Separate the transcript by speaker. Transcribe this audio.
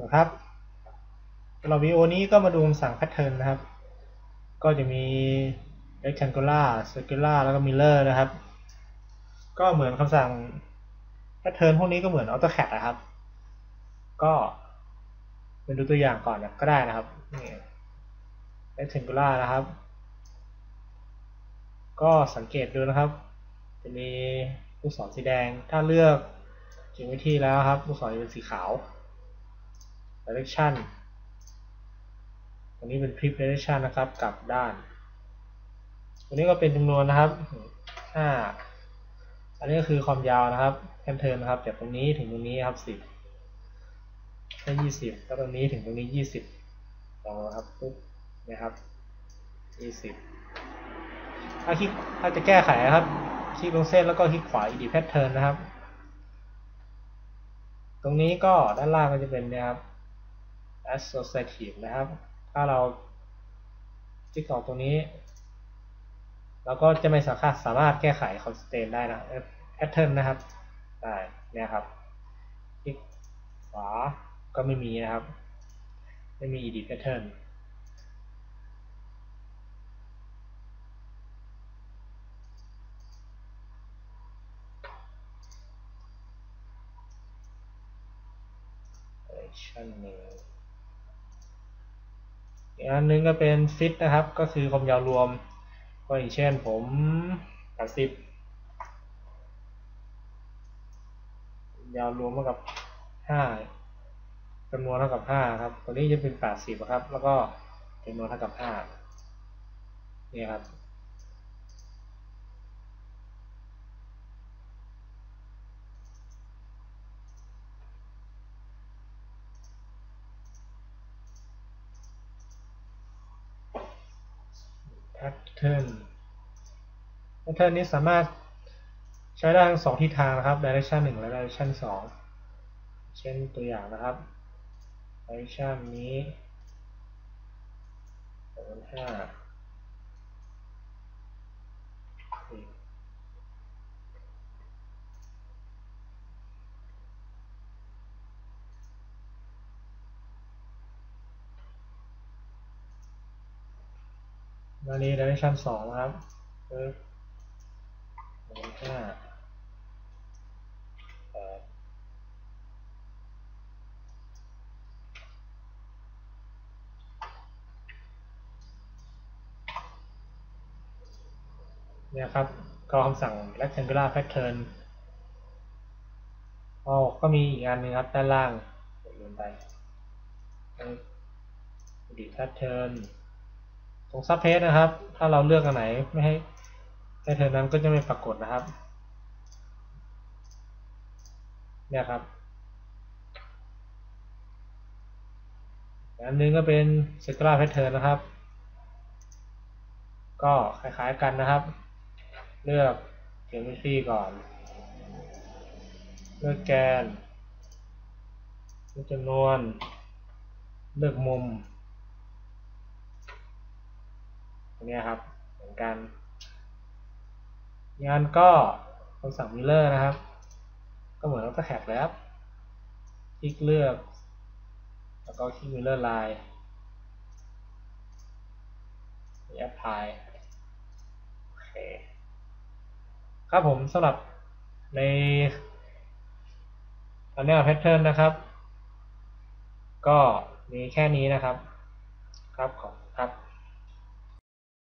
Speaker 1: นะครับสำหรับวิดีโอนี้ก็มาดูคำสั่ง pattern นะครับ ก็จะมี rectangular circular แล้วก็ mirror นะครับ ก็เหมือนคำสั่ง pattern พวกนี้ก็เหมือน AutoCAD นะครับ ก็เป็นดูตัวอย่างก่อนนะก็ได้นะครับนี่ rectangular นะครับ ก็สังเกตดูนะครับ จะมีลูกศรสีแดง ถ้าเลือก geometry แล้วครับลูกศรจะเป็นสีขาว direction ตรงนี้เป็น flip direction นะครับกลับด้าน ตรงนี้ก็เป็นจำนวนนะครับ 5 อันนี้ก็คือความยาวนะครับแคนเทิร์นนะครับจากตรงนี้ถึงตรงนี้ครับ 10ถ้า20ก็ตรงนี้ถึงตรงนี้ 20ลองนะครับปุ๊บนะครับ 20 ถ้าคลิกถ้าจะแก้ไขนะครับคลิกลงเส้นแล้วก็คลิกขวา edit pattern นะครับ ตรงนี้ก็ด้านล่างก็จะเป็นนะครับ associative นะครับ ถ้าเราคลิกออกตรงนี้ เราก็จะไม่สามารถสามารถแก้ไข constraint ได้นะ pattern นะครับได้เนี่ยครับคลิกขวาก็ไม่มีนะครับ ไม่มี edit pattern ชั่นหนึ่ง อีกอันนึงก็เป็นฟิตนะครับ ก็คือความยาวรวม ก็อย่างเช่นผม80ยาวรวมเท่ากับ5จำนวนเท่ากับ5ครับ ตัวนี้จะเป็น80ครับ แล้วก็จำนวนเท่ากับ5นี่ครับ pattern pattern นี้สามารถใช้ได้ทั้งสองทิศทางนะครับ direction 1 และ direction 2 เช่นตัวอย่างนะครับ direction นี้0.5 ตอนนี้ direction สองครับปึ๊บห้าแปดเนี่ยครับ ก็คำสั่ง rectangular pattern อ๋อก็มีอีกอันนึงครับ ด้านล่างเดินไป edit ทเทิร์น ตรงซับเพจนะครับ ถ้าเราเลือกอันไหนไม่ให้ให้เธอนั้นก็จะไม่ปรากฏนะครับ เนี่ยครับ อันนึงก็เป็น circular pattern นะครับ ก็คล้ายๆกันนะครับ เลือก geometry ก่อน เลือกแกนเลือกจำนวน เลือกมุม นี้ครับ เหมือนกันงานก็คำสั่ง mirror นะครับ ก็เหมือน AutoCAD เลยครับคลิกเลือก แล้วก็คลิก mirror line apply โอเคครับผมสำหรับใน panel pattern นนะครับ ก็มีแค่นี้นะครับ ครับขอบ